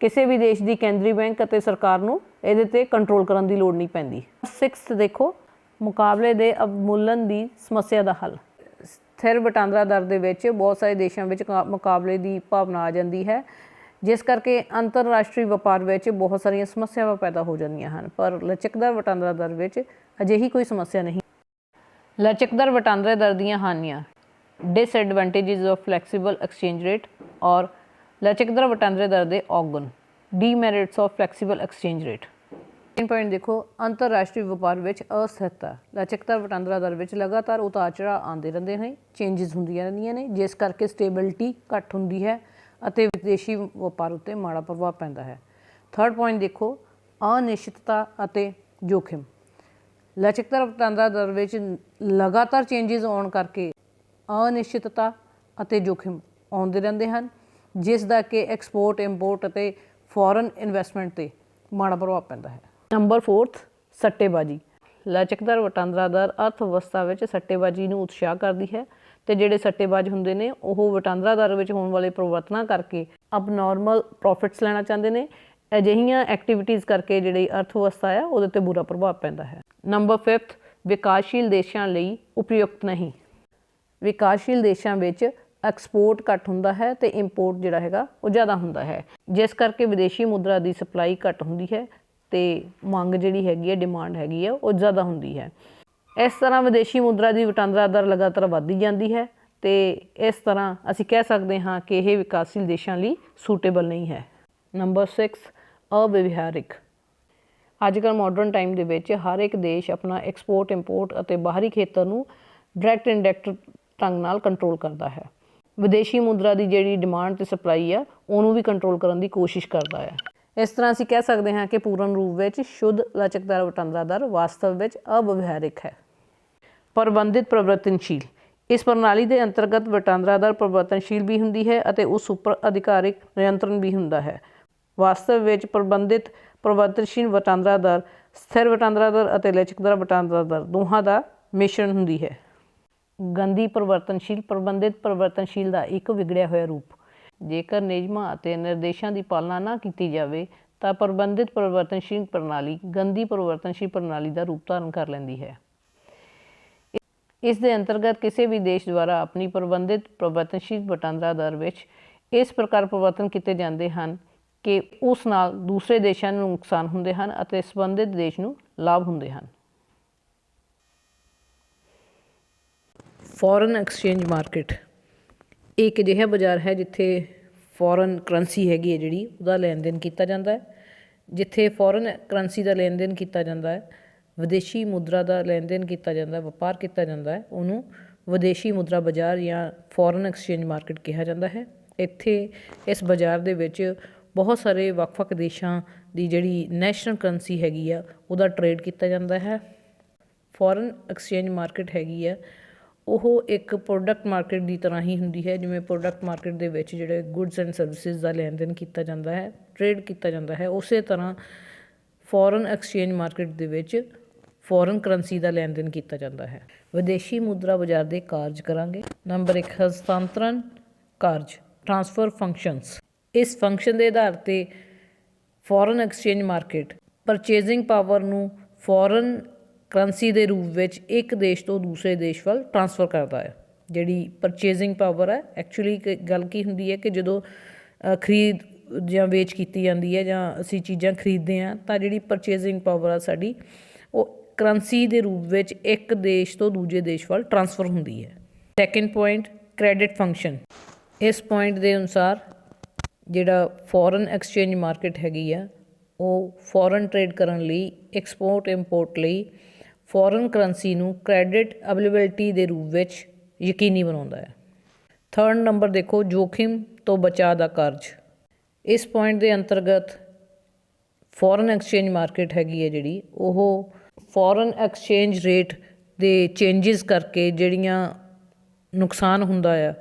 ਕਿਸੇ ਵੀ ਦੇਸ਼ ਦੀ ਕੇਂਦਰੀ ਬੈਂਕ ਅਤੇ ਸਰਕਾਰ ਨੂੰ ਇਹਦੇ ਤੇ ਕੰਟਰੋਲ ਕਰਨ ਦੀ ਲੋੜ ਨਹੀਂ ਪੈਂਦੀ। 6 ਦੇਖੋ, ਮੁਕਾਬਲੇ ਦੇ ਅਵਮੂਲਨ ਦੀ ਸਮੱਸਿਆ ਦਾ ਹੱਲ। ਸਥਿਰ ਵਟਾਂਦਰਾ ਦਰ ਦੇ ਵਿੱਚ ਬਹੁਤ ਸਾਰੇ ਦੇਸ਼ਾਂ ਵਿੱਚ ਕਾ- ਮੁਕਾਬਲੇ ਦੀ ਭਾਵਨਾ ਆ ਜਾਂਦੀ ਹੈ। ਜਿਸ ਕਰਕੇ ਅੰਤਰਰਾਸ਼ਟਰੀ ਵਪਾਰ ਵਿੱਚ ਬਹੁਤ ਸਾਰੀਆਂ ਸਮੱਸਿਆਵਾਂ ਪੈਦਾ ਹੋ ਜਾਂਦੀਆਂ ਹਨ। ਪਰ ਲਚਕਦਾਰ ਵਟਾਂਦਰਾ ਦਰ ਵਿੱਚ ਅਜਿਹੀ ਕੋਈ ਸਮੱਸਿਆ ਨਹੀਂ। ਲਚਕਦਾਰ ਵਟਾਂਦਰਾ ਦਰ ਦੀਆਂ ਹਾਨੀਆਂ disadvantages of flexible exchange rate ਔਰ ਲਚਕਦਾਰ ਵਟਾਂਦਰੇ ਦਰ ਦੇ ਔਗਣ। Demerits of flexible exchange rate ਤਿੰਨ ਪੁਆਇੰਟ ਦੇਖੋ, ਅੰਤਰਰਾਸ਼ਟਰੀ ਵਪਾਰ ਵਿੱਚ ਅਸਥਿਰਤਾ ਲਚਕਦਾਰ ਵਟਾਂਦਰਾ ਦਰ ਵਿੱਚ ਲਗਾਤਾਰ ਉਤਾਰ ਚੜਾਅ ਆਉਂਦੇ ਰਹਿੰਦੇ ਨੇ ਚੇਂਜਸ ਹੁੰਦੀਆਂ ਰਹਿੰਦੀਆਂ ਨੇ, ਜਿਸ ਕਰਕੇ ਸਟੇਬਿਲਿਟੀ ਘੱਟ ਹੁੰਦੀ ਹੈ ਅਤੇ ਵਿਦੇਸ਼ੀ ਵਪਾਰ ਉੱਤੇ ਮਾੜਾ ਪ੍ਰਭਾਵ ਪੈਂਦਾ ਹੈ। ਥਰਡ ਪੁਆਇੰਟ ਦੇਖੋ, ਅਨਿਸ਼ਚਿਤਤਾ ਅਤੇ ਜੋਖਿਮ। ਲਚਕਦਾਰ ਵਟਾਂਦਰਾ ਦਰ ਵਿੱਚ ਲਗਾਤਾਰ ਚੇਂਜਸ ਆਉਣ ਕਰਕੇ ਅਨਿਸ਼ਚਿਤਤਾ ਅਤੇ ਜੋਖਿਮ ਆਉਂਦੇ ਰਹਿੰਦੇ ਹਨ। ਜਿਸ ਦਾ ਕਿ ਐਕਸਪੋਰਟ ਇੰਪੋਰਟ ਅਤੇ ਫੋਰਨ ਇਨਵੈਸਟਮੈਂਟ ਤੇ ਮਾੜਾ ਪ੍ਰਭਾਵ ਪੈਂਦਾ ਹੈ। ਨੰਬਰ 4th ਸੱਟੇਬਾਜ਼ੀ। ਲਚਕਦਾਰ ਵਟਾਂਦਰਾ ਦਰ ਅਰਥ ਵਿਵਸਥਾ ਵਿੱਚ ਸੱਟੇਬਾਜ਼ੀ ਨੂੰ ਉਤਸ਼ਾਹ ਕਰਦੀ ਹੈ ਤੇ ਜਿਹੜੇ ਸੱਟੇਬਾਜ਼ ਹੁੰਦੇ ਨੇ, ਉਹ ਵਟਾਂਦਰਾ ਦਰ ਵਿੱਚ ਹੋਣ ਵਾਲੇ ਪਰਿਵਰਤਨਾਂ ਕਰਕੇ ਅਬਨੋਰਮਲ ਪ੍ਰੋਫਿਟਸ ਲੈਣਾ ਚਾਹੁੰਦੇ ਨੇ। ਅਜਿਹੀਆਂ ਐਕਟੀਵਿਟੀਜ਼ ਕਰਕੇ ਜਿਹੜੀ ਅਰਥ ਵਿਵਸਥਾ ਆ, ਉਹਦੇ ਤੇ ਬੁਰਾ ਪ੍ਰਭਾਵ ਪੈਂਦਾ ਹੈ। ਨੰਬਰ 5th ਵਿਕਾਸਸ਼ੀਲ ਦੇਸ਼ਾਂ ਲਈ ਉਪਯੁਕਤ ਨਹੀਂ। ਵਿਕਾਸਸ਼ੀਲ ਦੇਸ਼ਾਂ ਵਿੱਚ ਐਕਸਪੋਰਟ ਘੱਟ ਹੁੰਦਾ ਹੈ ਤੇ ਇੰਪੋਰਟ ਜਿਹੜਾ ਹੈਗਾ ਉਹ ਜ਼ਿਆਦਾ ਹੁੰਦਾ ਹੈ। ਜਿਸ ਕਰਕੇ ਵਿਦੇਸ਼ੀ ਮੁਦਰਾ ਦੀ ਸਪਲਾਈ ਘੱਟ ਹੁੰਦੀ ਹੈ ਤੇ ਮੰਗ ਜਿਹੜੀ ਹੈਗੀ ਹੈ ਡਿਮਾਂਡ ਹੈਗੀ ਹੈ, ਉਹ ਜ਼ਿਆਦਾ ਹੁੰਦੀ ਹੈ। ਇਸ ਤਰ੍ਹਾਂ ਵਿਦੇਸ਼ੀ ਮੁਦਰਾ ਦੀ ਵਟਾਂਦਰਾ ਦਰ ਲਗਾਤਾਰ ਵੱਧਦੀ ਜਾਂਦੀ ਹੈ ਤੇ ਇਸ ਤਰ੍ਹਾਂ ਅਸੀਂ ਕਹਿ ਸਕਦੇ ਹਾਂ ਕਿ ਇਹ ਵਿਕਾਸਸ਼ੀਲ ਦੇਸ਼ਾਂ ਲਈ ਸੂਟੇਬਲ ਨਹੀਂ ਹੈ। ਨੰਬਰ 6 ਅਵਿਵਹਾਰਿਕ। ਅੱਜ ਕੱਲ੍ਹ ਮਾਡਰਨ ਟਾਈਮ ਦੇ ਵਿੱਚ ਹਰ ਇੱਕ ਦੇਸ਼ ਆਪਣਾ ਐਕਸਪੋਰਟ ਇੰਪੋਰਟ ਅਤੇ ਬਾਹਰੀ ਖੇਤਰ ਨੂੰ ਡਾਇਰੈਕਟ ਇਨਡਾਇਰੈਕਟ ਢੰਗ ਨਾਲ ਕੰਟਰੋਲ ਕਰਦਾ ਹੈ। ਵਿਦੇਸ਼ੀ ਮੁਦਰਾ ਦੀ ਜਿਹੜੀ ਡਿਮਾਂਡ ਤੇ ਸਪਲਾਈ ਆ, ਉਹਨੂੰ ਵੀ ਕੰਟਰੋਲ ਕਰਨ ਦੀ ਕੋਸ਼ਿਸ਼ ਕਰਦਾ ਹੈ ਇਸ ਤਰ੍ਹਾਂ ਅਸੀਂ ਕਹਿ ਸਕਦੇ ਹਾਂ ਕਿ ਪੂਰਨ ਰੂਪ ਵਿੱਚ ਸ਼ੁੱਧ ਲਚਕਦਾਰ ਵਟਾਂਦਰਾ ਦਰ ਵਾਸਤਵ ਵਿੱਚ ਅਵਿਵਹਾਰਿਕ ਹੈ। ਪ੍ਰਬੰਧਿਤ ਪ੍ਰਵਰਤਨਸ਼ੀਲ। ਇਸ ਪ੍ਰਣਾਲੀ ਦੇ ਅੰਤਰਗਤ ਵਟਾਂਦਰਾ ਦਰ ਪਰਿਵਰਤਨਸ਼ੀਲ ਵੀ ਹੁੰਦੀ ਹੈ ਅਤੇ ਉਸ ਉੱਪਰ ਅਧਿਕਾਰਿਕ ਨਿਯੰਤਰਣ ਵੀ ਹੁੰਦਾ ਹੈ। ਵਾਸਤਵ ਵਿੱਚ ਪ੍ਰਬੰਧਿਤ ਪਰਿਵਰਤਨਸ਼ੀਲ ਵਟਾਂਦਰਾ ਦਰ, ਸਥਿਰ ਵਟਾਂਦਰਾ ਦਰ ਅਤੇ ਲਚਕਦਾਰ ਵਟਾਂਦਰਾ ਦਰ ਦੋਹਾਂ ਦਾ ਮਿਸ਼ਰਣ ਹੁੰਦੀ ਹੈ। ਗੰਦੀ ਪਰਿਵਰਤਨਸ਼ੀਲ, ਪ੍ਰਬੰਧਿਤ ਪਰਿਵਰਤਨਸ਼ੀਲ ਦਾ ਇੱਕ ਵਿਗੜਿਆ ਹੋਇਆ ਰੂਪ। ਜੇਕਰ ਨਿਯਮਾਂ ਅਤੇ ਨਿਰਦੇਸ਼ਾਂ ਦੀ ਪਾਲਣਾ ਨਾ ਕੀਤੀ ਜਾਵੇ, ਤਾਂ ਪ੍ਰਬੰਧਿਤ ਪਰਿਵਰਤਨਸ਼ੀਲ ਪ੍ਰਣਾਲੀ ਗੰਦੀ ਪਰਿਵਰਤਨਸ਼ੀਲ ਪ੍ਰਣਾਲੀ ਦਾ ਰੂਪ ਧਾਰਨ ਕਰ ਲੈਂਦੀ ਹੈ। ਇਸ ਦੇ ਅੰਤਰਗਤ ਕਿਸੇ ਵੀ ਦੇਸ਼ ਦੁਆਰਾ ਆਪਣੀ ਪ੍ਰਬੰਧਿਤ ਪਰਿਵਰਤਨਸ਼ੀਲ ਵਟਾਂਦਰਾ ਦਰ ਵਿੱਚ ਇਸ ਪ੍ਰਕਾਰ ਪਰਿਵਰਤਨ ਕੀਤੇ ਜਾਂਦੇ ਹਨ ਕਿ ਉਸ ਨਾਲ ਦੂਸਰੇ ਦੇਸ਼ਾਂ ਨੂੰ ਨੁਕਸਾਨ ਹੁੰਦੇ ਹਨ ਅਤੇ ਸੰਬੰਧਿਤ ਦੇਸ਼ ਨੂੰ ਲਾਭ ਹੁੰਦੇ ਹਨ। Foreign exchange market. ਇਹ ਇੱਕ ਅਜਿਹਾ ਬਾਜ਼ਾਰ ਹੈ ਜਿੱਥੇ ਫੋਰਨ ਕਰੰਸੀ ਹੈਗੀ ਹੈ ਜਿਹੜੀ, ਉਹਦਾ ਲੈਣ ਦੇਣ ਕੀਤਾ ਜਾਂਦਾ ਹੈ। ਜਿੱਥੇ ਫੋਰਨ ਕਰੰਸੀ ਦਾ ਲੈਣ ਦੇਣ ਕੀਤਾ ਜਾਂਦਾ ਹੈ, ਵਿਦੇਸ਼ੀ ਮੁਦਰਾ ਦਾ ਲੈਣ ਦੇਣ ਕੀਤਾ ਜਾਂਦਾ ਹੈ, ਵਪਾਰ ਕੀਤਾ ਜਾਂਦਾ ਹੈ, ਉਹਨੂੰ ਵਿਦੇਸ਼ੀ ਮੁਦਰਾ ਬਾਜ਼ਾਰ ਜਾਂ ਫੋਰਨ ਐਕਸਚੇਂਜ ਮਾਰਕੀਟ ਕਿਹਾ ਜਾਂਦਾ ਹੈ। ਇੱਥੇ ਇਸ ਬਾਜ਼ਾਰ ਦੇ ਵਿੱਚ ਬਹੁਤ ਸਾਰੇ ਵੱਖ-ਵੱਖ ਦੇਸ਼ਾਂ ਦੀ ਜਿਹੜੀ ਨੈਸ਼ਨਲ ਕਰੰਸੀ ਹੈਗੀ ਆ, ਉਹਦਾ ਟਰੇਡ ਕੀਤਾ ਜਾਂਦਾ ਹੈ। ਫੋਰਨ ਐਕਸਚੇਂਜ ਮਾਰਕੀਟ ਹੈਗੀ ਆ ਉਹ ਇੱਕ ਪ੍ਰੋਡਕਟ ਮਾਰਕੀਟ ਦੀ ਤਰ੍ਹਾਂ ਹੀ ਹੁੰਦੀ ਹੈ, ਜਿਵੇਂ ਪ੍ਰੋਡਕਟ ਮਾਰਕੀਟ ਦੇ ਵਿੱਚ ਜਿਹੜੇ ਗੁੱਡਸ ਐਂਡ ਸਰਵਿਸਿਜ਼ ਦਾ ਲੈਣ ਦੇਣ ਕੀਤਾ ਜਾਂਦਾ ਹੈ ਟਰੇਡ ਕੀਤਾ ਜਾਂਦਾ ਹੈ, ਉਸੇ ਤਰ੍ਹਾਂ ਫੋਰਨ ਐਕਸਚੇਂਜ ਮਾਰਕੀਟ ਦੇ ਵਿੱਚ ਫੋਰਨ ਕਰੰਸੀ ਦਾ ਲੈਣ ਦੇਣ ਕੀਤਾ ਜਾਂਦਾ ਹੈ। ਵਿਦੇਸ਼ੀ ਮੁਦਰਾ ਬਾਜ਼ਾਰ ਦੇ ਕਾਰਜ ਕਰਾਂਗੇ। ਨੰਬਰ 1 ਹਸਤਾਂਤਰਨ ਕਾਰਜ ਟ੍ਰਾਂਸਫਰ ਫੰਕਸ਼ਨਸ ਇਸ ਫੰਕਸ਼ਨ ਦੇ ਆਧਾਰ ਤੇ foreign exchange market purchasing power ਨੂੰ ਫੋਰਨ ਕਰੰਸੀ ਦੇ ਰੂਪ ਵਿੱਚ ਇੱਕ ਦੇਸ਼ ਤੋਂ ਦੂਸਰੇ ਦੇਸ਼ ਵੱਲ ਟ੍ਰਾਂਸਫਰ ਕਰਦਾ ਹੈ। ਜਿਹੜੀ ਪਰਚੇਜ਼ਿੰਗ ਪਾਵਰ ਹੈ ਐਕਚੁਅਲੀ ਗੱਲ ਕੀ ਹੁੰਦੀ ਹੈ ਕਿ ਜਦੋਂ ਖਰੀਦ ਜਾਂ ਵੇਚ ਕੀਤੀ ਜਾਂਦੀ ਹੈ ਜਾਂ ਅਸੀਂ ਚੀਜ਼ਾਂ ਖਰੀਦਦੇ ਹਾਂ, ਤਾਂ ਜਿਹੜੀ ਪਰਚੇਜ਼ਿੰਗ ਪਾਵਰ ਆ ਸਾਡੀ, ਉਹ ਕਰੰਸੀ ਦੇ ਰੂਪ ਵਿੱਚ ਇੱਕ ਦੇਸ਼ ਤੋਂ ਦੂਜੇ ਦੇਸ਼ ਵੱਲ ਟ੍ਰਾਂਸਫਰ ਹੁੰਦੀ ਹੈ। ਸੈਕੰਡ ਪੁਆਇੰਟ ਕ੍ਰੈਡਿਟ ਫੰਕਸ਼ਨ ਇਸ ਪੁਆਇੰਟ ਦੇ ਅਨੁਸਾਰ ਜਿਹੜਾ ਫੋਰਨ ਐਕਸਚੇਂਜ ਮਾਰਕੀਟ ਹੈਗੀ ਆ, ਉਹ ਫੋਰਨ ਟ੍ਰੇਡ ਕਰਨ ਲਈ ਐਕਸਪੋਰਟ ਇੰਪੋਰਟ ਲਈ ਫੋਰਨ ਕਰੰਸੀ ਨੂੰ ਕ੍ਰੈਡਿਟ ਅਵੇਲੇਬਿਲਟੀ ਦੇ ਰੂਪ ਵਿੱਚ ਯਕੀਨੀ ਬਣਾਉਂਦਾ ਹੈ। ਥਰਡ ਨੰਬਰ ਦੇਖੋ, ਜੋਖਿਮ ਤੋਂ ਬਚਾਅ ਦਾ ਕਾਰਜ। ਇਸ ਪੁਆਇੰਟ ਦੇ ਅੰਤਰਗਤ ਫੋਰਨ ਐਕਸਚੇਂਜ ਮਾਰਕੀਟ ਹੈਗੀ ਹੈ ਜਿਹੜੀ, ਉਹ ਫੋਰਨ ਐਕਸਚੇਂਜ ਰੇਟ ਦੇ ਚੇਂਜਸ ਕਰਕੇ ਜਿਹੜੀਆਂ ਨੁਕਸਾਨ ਹੁੰਦਾ ਆ,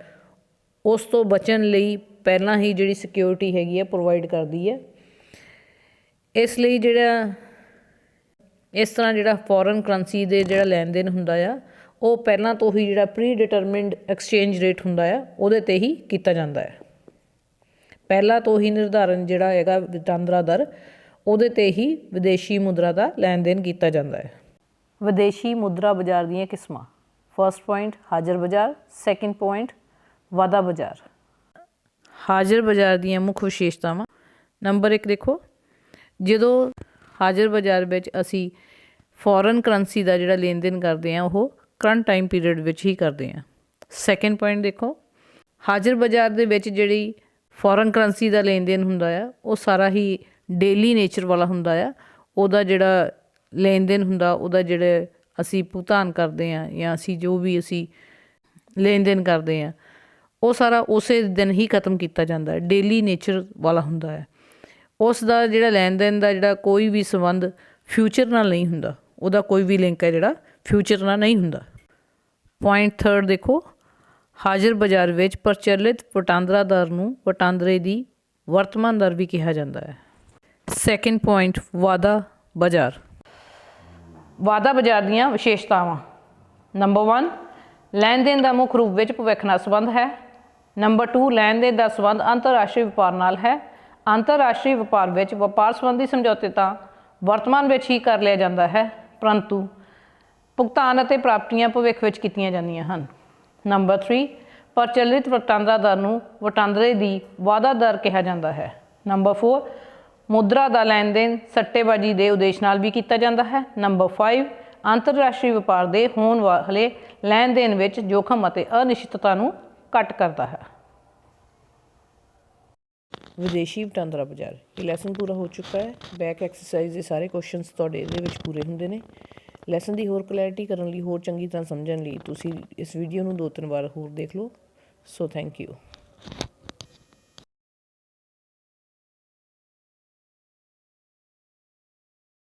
ਉਸ ਤੋਂ ਬਚਣ ਲਈ ਪਹਿਲਾਂ ਹੀ ਜਿਹੜੀ ਸਿਕਿਉਰਿਟੀ ਹੈਗੀ ਹੈ ਪ੍ਰੋਵਾਈਡ ਕਰਦੀ ਹੈ। ਇਸ ਲਈ ਜਿਹੜਾ ਇਸ ਤਰ੍ਹਾਂ ਜਿਹੜਾ ਫੋਰਨ ਕਰੰਸੀ ਦੇ ਜਿਹੜਾ ਲੈਣ ਦੇਣ ਹੁੰਦਾ ਆ ਉਹ ਪਹਿਲਾਂ ਤੋਂ ਹੀ ਜਿਹੜਾ ਪ੍ਰੀ ਡਿਟਰਮਿਨਡ ਐਕਸਚੇਂਜ ਰੇਟ ਹੁੰਦਾ ਆ ਉਹਦੇ ਤੇ ਹੀ ਕੀਤਾ ਜਾਂਦਾ ਹੈ ਪਹਿਲਾਂ ਤੋਂ ਹੀ ਨਿਰਧਾਰਨ ਜਿਹੜਾ ਹੈਗਾ ਵਟਾਂਦਰਾ ਦਰ ਉਹਦੇ ਤੇ ਹੀ ਵਿਦੇਸ਼ੀ ਮੁਦਰਾ ਦਾ ਲੈਣ ਦੇਣ ਕੀਤਾ ਜਾਂਦਾ ਹੈ ਵਿਦੇਸ਼ੀ ਮੁਦਰਾ ਬਾਜ਼ਾਰ ਦੀਆਂ ਕਿਸਮਾਂ। ਫਰਸਟ ਪੁਆਇੰਟ ਹਾਜ਼ਰ ਬਾਜ਼ਾਰ। ਸੈਕੰਡ ਪੁਆਇੰਟ ਵਾਧਾ ਬਾਜ਼ਾਰ। ਹਾਜ਼ਰ ਬਾਜ਼ਾਰ ਦੀਆਂ ਮੁੱਖ ਵਿਸ਼ੇਸ਼ਤਾਵਾਂ। ਨੰਬਰ 1 ਦੇਖੋ ਜਦੋਂ ਹਾਜ਼ਰ ਬਾਜ਼ਾਰ ਵਿੱਚ ਅਸੀਂ ਫੋਰਨ ਕਰੰਸੀ ਦਾ ਜਿਹੜਾ ਲੈਣ ਦੇਣ ਕਰਦੇ ਆ ਉਹ ਕਰੰਟ ਟਾਈਮ ਪੀਰੀਅਡ ਵਿੱਚ ਹੀ ਕਰਦੇ ਆ ਸੈਕੰਡ ਪੁਆਇੰਟ ਦੇਖੋ, ਹਾਜ਼ਰ ਬਾਜ਼ਾਰ ਦੇ ਵਿੱਚ ਜਿਹੜੀ ਫੋਰਨ ਕਰੰਸੀ ਦਾ ਲੈਣ ਦੇਣ ਹੁੰਦਾ ਆ, ਉਹ ਸਾਰਾ ਹੀ ਡੇਲੀ ਨੇਚਰ ਵਾਲਾ ਹੁੰਦਾ ਆ। ਉਹਦਾ ਜਿਹੜਾ ਲੈਣ ਦੇਣ ਹੁੰਦਾ, ਉਹਦਾ ਜਿਹੜੇ ਅਸੀਂ ਭੁਗਤਾਨ ਕਰਦੇ ਆ ਜਾਂ ਅਸੀਂ ਜੋ ਵੀ ਅਸੀਂ ਲੈਣ ਦੇਣ ਕਰਦੇ ਆ ਉਹ ਸਾਰਾ ਉਸੇ ਦਿਨ ਹੀ ਖਤਮ ਕੀਤਾ ਜਾਂਦਾ ਹੈ। ਡੇਲੀ ਨੇਚਰ ਵਾਲਾ ਹੁੰਦਾ ਹੈ। ਉਸ ਦਾ ਜਿਹੜਾ ਲੈਣ ਦੇਣ ਦਾ ਜਿਹੜਾ ਕੋਈ ਵੀ ਸੰਬੰਧ ਫਿਊਚਰ ਨਾਲ ਨਹੀਂ ਹੁੰਦਾ, ਉਹਦਾ ਕੋਈ ਵੀ ਲਿੰਕ ਹੈ ਜਿਹੜਾ ਫਿਊਚਰ ਨਾਲ ਨਹੀਂ ਹੁੰਦਾ। ਪੁਆਇੰਟ ਥਰਡ ਦੇਖੋ, ਹਾਜ਼ਰ ਬਾਜ਼ਾਰ ਵਿੱਚ ਪ੍ਰਚਲਿਤ ਵਟਾਂਦਰਾ ਦਰ ਨੂੰ ਵਟਾਂਦਰੇ ਦੀ ਵਰਤਮਾਨ ਦਰ ਵੀ ਕਿਹਾ ਜਾਂਦਾ ਹੈ। ਸੈਕੰਡ ਪੁਆਇੰਟ ਵਾਧਾ ਬਾਜ਼ਾਰ। ਵਾਧਾ ਬਾਜ਼ਾਰ ਦੀਆਂ ਵਿਸ਼ੇਸ਼ਤਾਵਾਂ। ਨੰਬਰ 1 ਲੈਣ ਦੇਣ ਦਾ ਮੁੱਖ ਰੂਪ ਵਿੱਚ ਭਵਿੱਖ ਨਾਲ ਸੰਬੰਧ ਹੈ। ਨੰਬਰ 2 ਲੈਣ ਦੇਣ ਦਾ ਸੰਬੰਧ ਅੰਤਰਰਾਸ਼ਟਰੀ ਵਪਾਰ ਨਾਲ ਹੈ। ਅੰਤਰਰਾਸ਼ਟਰੀ ਵਪਾਰ ਵਿੱਚ ਵਪਾਰ ਸੰਬੰਧੀ ਸਮਝੌਤੇ ਤਾਂ ਵਰਤਮਾਨ ਵਿੱਚ ਹੀ ਕਰ ਲਿਆ ਜਾਂਦਾ ਹੈ, ਪਰੰਤੂ ਭੁਗਤਾਨ ਅਤੇ ਪ੍ਰਾਪਤੀਆਂ ਭਵਿੱਖ ਵਿੱਚ ਕੀਤੀਆਂ ਜਾਂਦੀਆਂ ਹਨ। ਨੰਬਰ 3 ਪ੍ਰਚਲਿਤ ਵਟਾਂਦਰਾ ਦਰ ਨੂੰ ਵਟਾਂਦਰੇ ਦੀ ਵਾਧਾ ਦਰ ਕਿਹਾ ਜਾਂਦਾ ਹੈ। ਨੰਬਰ 4 ਮੁਦਰਾ ਦਾ ਲੈਣ ਦੇਣ ਸੱਟੇਬਾਜ਼ੀ ਦੇ ਉਦੇਸ਼ ਨਾਲ ਵੀ ਕੀਤਾ ਜਾਂਦਾ ਹੈ। ਨੰਬਰ 5 ਅੰਤਰਰਾਸ਼ਟਰੀ ਵਪਾਰ ਦੇ ਹੋਣ ਵਾਲੇ ਲੈਣ ਦੇਣ ਵਿੱਚ ਜੋਖਮ ਅਤੇ ਅਨਿਸ਼ਚਿਤਤਾ ਨੂੰ ਘੱਟ ਕਰਦਾ ਹੈ। ਵਿਦੇਸ਼ੀ ਵਟਾਂਦਰਾ ਬਾਜ਼ਾਰ। ਇਹ ਲੈਸਨ ਪੂਰਾ ਹੋ ਚੁੱਕਾ ਹੈ। ਬੈਕ ਐਕਸਰਸਾਈਜ਼ ਦੇ ਸਾਰੇ ਕੁਐਸਚਨਸ ਤੁਹਾਡੇ ਇਹਦੇ ਵਿੱਚ ਪੂਰੇ ਹੁੰਦੇ ਨੇ। ਲੈਸਨ ਦੀ ਹੋਰ ਕਲੈਰਿਟੀ ਕਰਨ ਲਈ ਹੋਰ ਚੰਗੀ ਤਰ੍ਹਾਂ ਸਮਝਣ ਲਈ ਤੁਸੀਂ ਇਸ ਵੀਡੀਓ ਨੂੰ ਦੋ ਤਿੰਨ ਵਾਰ ਹੋਰ ਦੇਖ ਲਓ। So thank you